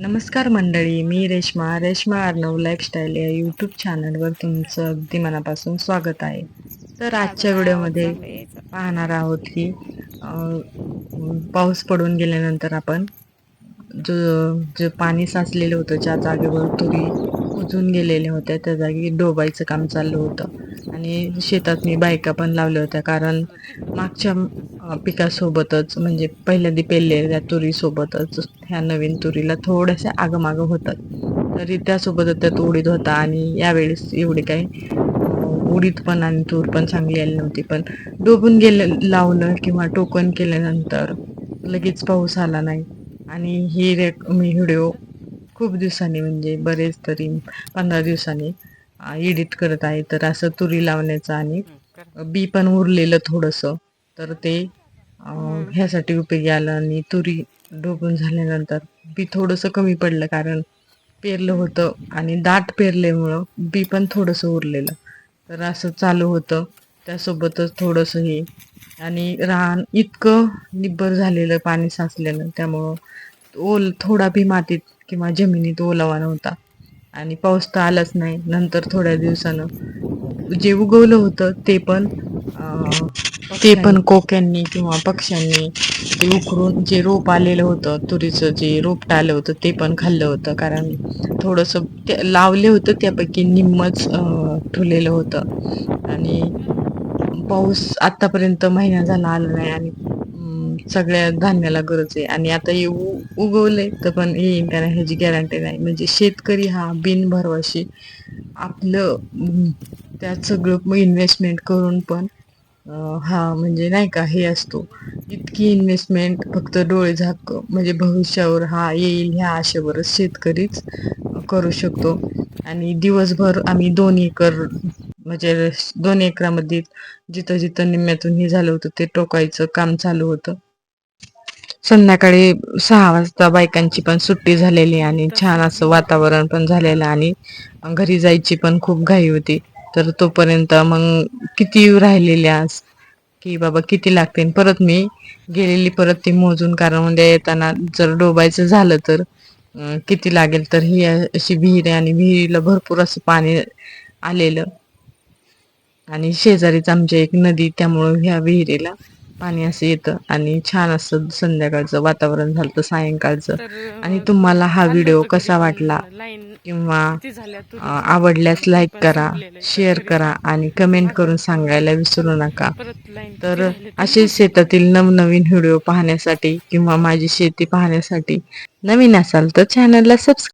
नमस्कार मंडळी मी रेश्मा. रेश्मा अर्णव लाईफस्टाईल या यूट्यूब चॅनलवर तुमचं अगदी मनापासून स्वागत आहे. तर आजच्या व्हिडिओमध्ये पाहणार आहोत की पाऊस पडून गेल्यानंतर आपण जो जे पाणी साचलेलं होतं ज्या जागेवर तुरी कुजून गेलेल्या होत्या त्या जागी डोबायचं काम चाललं होतं. आणि शेतात मी बायका पण लावल्या होत्या कारण मागच्या पिकासोबतच म्हणजे पहिल्यांदा पेरलेल्या तुरीसोबतच ह्या नवीन तुरीला थोड्याशा आगमागं होतात. तरी त्यासोबतच त्यात उडीद होता आणि यावेळेस एवढे काही उडीद पण आणि तूर पण चांगली आली नव्हती. पण डोबून गेलं लावलं किंवा टोकन केल्यानंतर लगेच पाऊस आला नाही. आणि ही रेक मी व्हिडिओ खूप दिवसांनी म्हणजे बरेच तरी पंधरा दिवसांनी एडिट करत आहे. तर असं तुरी लावण्याचं आणि बी पण उरलेलं थोडंसं. तर ते ह्यासाठी उपयोगी आलं आणि तुरी डोबून झाल्यानंतर बी थोडंसं कमी पडलं कारण पेरलं होतं आणि दाट पेरल्यामुळं बी पण थोडंसं उरलेलं. तर असं चालू होतं. त्यासोबतच थोडंसं हे. आणि रान इतकं निब्बर झालेलं पाणी साचलेलं त्यामुळं ओल थोडा बी मातीत किंवा जमिनीत ओलावा नव्हता. आणि पाऊस तर आलाच नाही. नंतर थोड्या दिवसानं जे उगवलं होतं ते पण ते पण कोक्यांनी किंवा पक्ष्यांनी ते उकरून जे रोप आलेलं होतं तुरीचं जे रोपट आलं होतं ते पण खाल्लं होतं. कारण थोडंसं ते लावले होतं त्यापैकी निम्मच ठुलेलं होतं. आणि पाऊस आतापर्यंत महिना झाला आला नाही आणि सगळ्या धान्याला गरज आहे. आणि आता हे उ तर पण येईन त्यांना ह्याची गॅरंटी नाही. म्हणजे शेतकरी हा बिनभरवाशी आपलं त्यात सगळं इन्व्हेस्टमेंट करून पण हा म्हणजे नाही का हे असतो. इतकी इन्व्हेस्टमेंट फक्त डोळे झाक म्हणजे भविष्यावर हा येईल ह्या आशेवरच शेतकरीच करू शकतो. आणि दिवसभर आम्ही दोन एकर म्हणजे दोन एकरामध्ये जिथं जिथं निम्म्यातून हे झालं होतं ते टोकायचं काम चालू होतं. संध्याकाळी सहा वाजता बायकांची पण सुट्टी झालेली आणि छान असं वातावरण पण झालेलं आणि घरी जायची पण खूप घाई होती. तर तोपर्यंत मग किती राहिलेल्या की बाबा किती लागतील? परत मी गेलेली परत ती मोजून कारण म्हणजे येताना जर डोबायचं झालं तर किती लागेल? तर ही अशी विहीर आहे आणि विहिरीला भरपूर असं पाणी आलेलं. आणि शेजारीच आमच्या एक नदी त्यामुळं ह्या विहिरीला पाणी असं येतं आणि छान असं संध्याकाळचं वातावरण झालं सायंकाळचं. आणि तुम्हाला हा व्हिडिओ कसा वाटला? किंवा आवडल्यास लाईक करा शेअर करा आणि कमेंट करून सांगायला विसरू नका. तर असेच शेतातील नवनवीन व्हिडिओ पाहण्यासाठी किंवा माझी शेती पाहण्यासाठी नवीन असाल तर चॅनलला सबस्क्राईब